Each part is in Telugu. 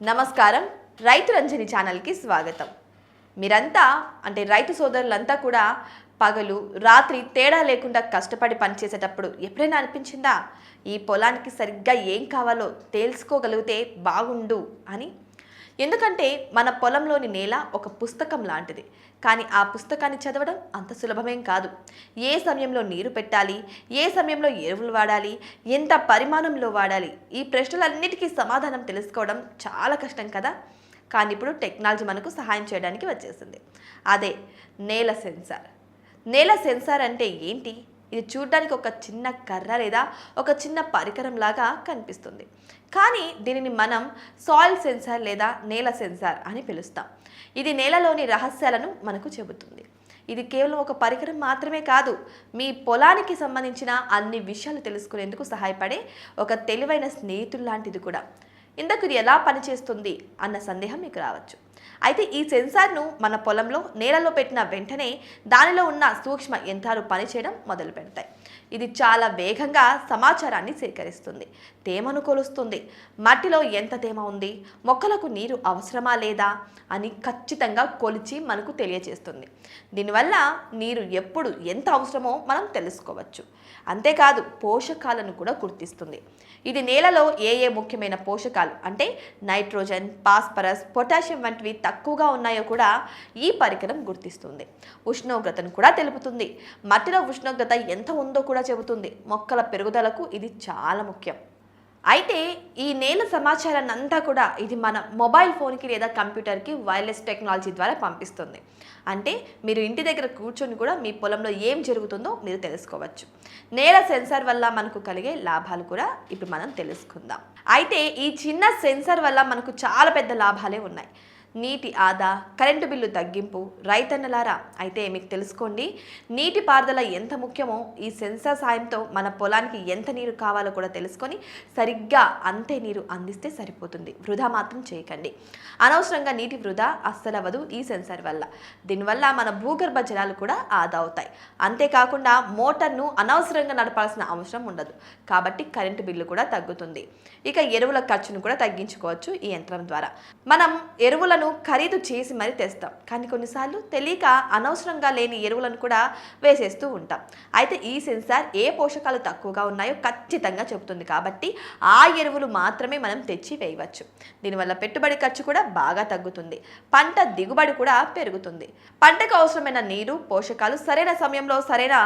నమస్కారం. రైతు రంజని ఛానల్కి స్వాగతం. మీరంతా అంటే రైతు సోదరులంతా కూడా పగలు రాత్రి తేడా లేకుండా కష్టపడి పనిచేసేటప్పుడు ఎప్పుడైనా అనిపించిందా? ఈ పొలానికి సరిగ్గా ఏం కావాలో తెలుసుకోగలిగితే బాగుండు అని ఎందుకంటే మన పొలంలోని నేల ఒక పుస్తకం లాంటిది. కానీ ఆ పుస్తకాన్ని చదవడం అంత సులభమేం కాదు. ఏ సమయంలో నీరు పెట్టాలి? ఏ సమయంలో ఎరువులు వాడాలి? ఎంత పరిమాణంలో వాడాలి? ఈ ప్రశ్నలన్నిటికీ సమాధానం తెలుసుకోవడం చాలా కష్టం కదా? కానీ ఇప్పుడు టెక్నాలజీ మనకు సహాయం చేయడానికి వచ్చేసింది. అదే నేల సెన్సార్. నేల సెన్సార్ అంటే ఏంటి? ఇది చూడడానికి ఒక చిన్న కర్ర లేదా ఒక చిన్న పరికరం లాగా కనిపిస్తుంది. కానీ దీనిని మనం సాయిల్ సెన్సార్ లేదా నేల సెన్సార్ అని పిలుస్తాం. ఇది నేలలోని రహస్యాలను మనకు చెబుతుంది. ఇది కేవలం ఒక పరికరం మాత్రమే కాదు మీ పొలానికి సంబంధించిన అన్ని విషయాలు తెలుసుకునేందుకు సహాయపడే ఒక తెలివైన స్నేహితులు లాంటిది కూడా. ఇందుకు ఇది ఎలా పనిచేస్తుంది అన్న సందేహం మీకు రావచ్చు. అయితే ఈ సెన్సార్ను మన పొలంలో నేలలో పెట్టిన వెంటనే దానిలో ఉన్న సూక్ష్మ యంత్రాలు పనిచేయడం మొదలు పెడతాయి. ఇది చాలా వేగంగా సమాచారాన్ని సేకరిస్తుంది. తేమను కొలుస్తుంది. మట్టిలో ఎంత తేమ ఉంది? మొక్కలకు నీరు అవసరమా లేదా? అని ఖచ్చితంగా కొలిచి మనకు తెలియజేస్తుంది. దీనివల్ల నీరు ఎప్పుడు ఎంత అవసరమో మనం తెలుసుకోవచ్చు. అంతేకాదు పోషకాలను కూడా గుర్తిస్తుంది. ఇది నేలలో ఏ ఏ ముఖ్యమైన పోషకాలు అంటే నైట్రోజన్ పాస్పరస్ పొటాషియం వంటివి తక్కువగా ఉన్నాయో కూడా ఈ పరికరం గుర్తిస్తుంది. ఉష్ణోగ్రతను కూడా తెలుపుతుంది. మట్టిలో ఉష్ణోగ్రత ఎంత ఉందో కూడా చెబుతుంది. మొక్కల పెరుగుదలకు ఇది చాలా ముఖ్యం. అయితే ఈ నేల సమాచారాన్ని అంతా కూడా ఇది మన మొబైల్ ఫోన్కి లేదా కంప్యూటర్కి వైర్లెస్ టెక్నాలజీ ద్వారా పంపిస్తుంది. అంటే మీరు ఇంటి దగ్గర కూర్చొని కూడా మీ పొలంలో ఏం జరుగుతుందో మీరు తెలుసుకోవచ్చు. నేల సెన్సార్ వల్ల మనకు కలిగే లాభాలు కూడా ఇప్పుడు మనం తెలుసుకుందాం. అయితే ఈ చిన్న సెన్సార్ వల్ల మనకు చాలా పెద్ద లాభాలే ఉన్నాయి. నీటి ఆదా కరెంటు బిల్లు తగ్గింపు రైతన్నలారా? అయితే మీకు తెలుసుకోండి నీటి పారుదల ఎంత ముఖ్యమో ఈ సెన్సార్ సాయంతో మన పొలానికి ఎంత నీరు కావాలో కూడా తెలుసుకొని సరిగ్గా అంతే నీరు అందిస్తే సరిపోతుంది. వృధా మాత్రం చేయకండి. అనవసరంగా నీటి వృధా అస్సలు అవ్వదు ఈ సెన్సార్ వల్ల. దీనివల్ల మన భూగర్భ జలాలు కూడా ఆదా అవుతాయి. అంతేకాకుండా మోటార్ను అనవసరంగా నడపాల్సిన అవసరం ఉండదు. కాబట్టి కరెంటు బిల్లు కూడా తగ్గుతుంది. ఇక ఎరువుల ఖర్చును కూడా తగ్గించుకోవచ్చు ఈ యంత్రం ద్వారా. మనం ఎరువులను ఖరీదు చేసి మరీ తెస్తాం. కానీ కొన్నిసార్లు తెలియక అనవసరంగా లేని ఎరువులను కూడా వేసేస్తూ ఉంటాం. అయితే ఈ సెన్సార్ ఏ పోషకాలు తక్కువగా ఉన్నాయో ఖచ్చితంగా చెబుతుంది కాబట్టి ఆ ఎరువులు మాత్రమే మనం తెచ్చి వేయవచ్చు. దీనివల్ల పెట్టుబడి ఖర్చు కూడా బాగా తగ్గుతుంది. పంట దిగుబడి కూడా పెరుగుతుంది. పంటకు అవసరమైన నీరు పోషకాలు సరైన సమయంలో సరైన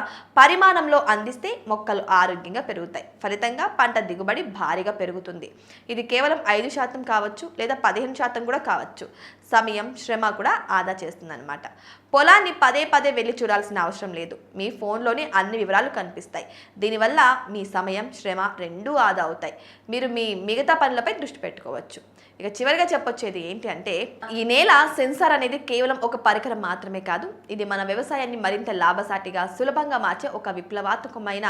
పరిమాణంలో అందిస్తే మొక్కలు ఆరోగ్యంగా పెరుగుతాయి. ఫలితంగా పంట దిగుబడి భారీగా పెరుగుతుంది. ఇది కేవలం ఐదు శాతం కావచ్చు లేదా పదిహేను శాతం కూడా కావచ్చు. సమయం శ్రమ కూడా ఆదా చేస్తుంది అనమాట పొలాన్ని పదే పదే వెళ్ళి చూడాల్సిన అవసరం లేదు. మీ ఫోన్లోనే అన్ని వివరాలు కనిపిస్తాయి. దీనివల్ల మీ సమయం శ్రమ రెండూ ఆదా అవుతాయి. మీరు మీ మిగతా పనులపై దృష్టి పెట్టుకోవచ్చు. ఇక చివరిగా చెప్పొచ్చేది ఏంటి అంటే ఈ నేల సెన్సార్ అనేది కేవలం ఒక పరికరం మాత్రమే కాదు ఇది మన వ్యవసాయాన్ని మరింత లాభసాటిగా సులభంగా మార్చే ఒక విప్లవాత్మకమైన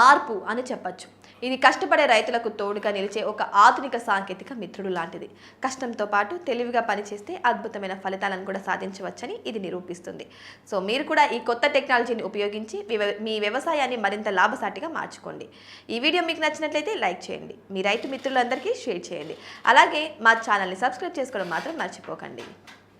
మార్పు అని చెప్పచ్చు. ఇది కష్టపడే రైతులకు తోడుగా నిలిచే ఒక ఆధునిక సాంకేతిక మిత్రుడు లాంటిది. కష్టంతో పాటు తెలివిగా పనిచేస్తే అద్భుతమైన ఫలితాలను కూడా సాధించవచ్చని ఇది నిరూపిస్తుంది సో మీరు కూడా ఈ కొత్త టెక్నాలజీని ఉపయోగించి మీ వ్యవసాయాన్ని మరింత లాభసాటిగా మార్చుకోండి. ఈ వీడియో మీకు నచ్చినట్లయితే లైక్ చేయండి. మీ రైతు మిత్రులందరికీ షేర్ చేయండి. అలాగే మా ఛానల్ని సబ్స్క్రైబ్ చేసుకోవడం మాత్రం మర్చిపోకండి.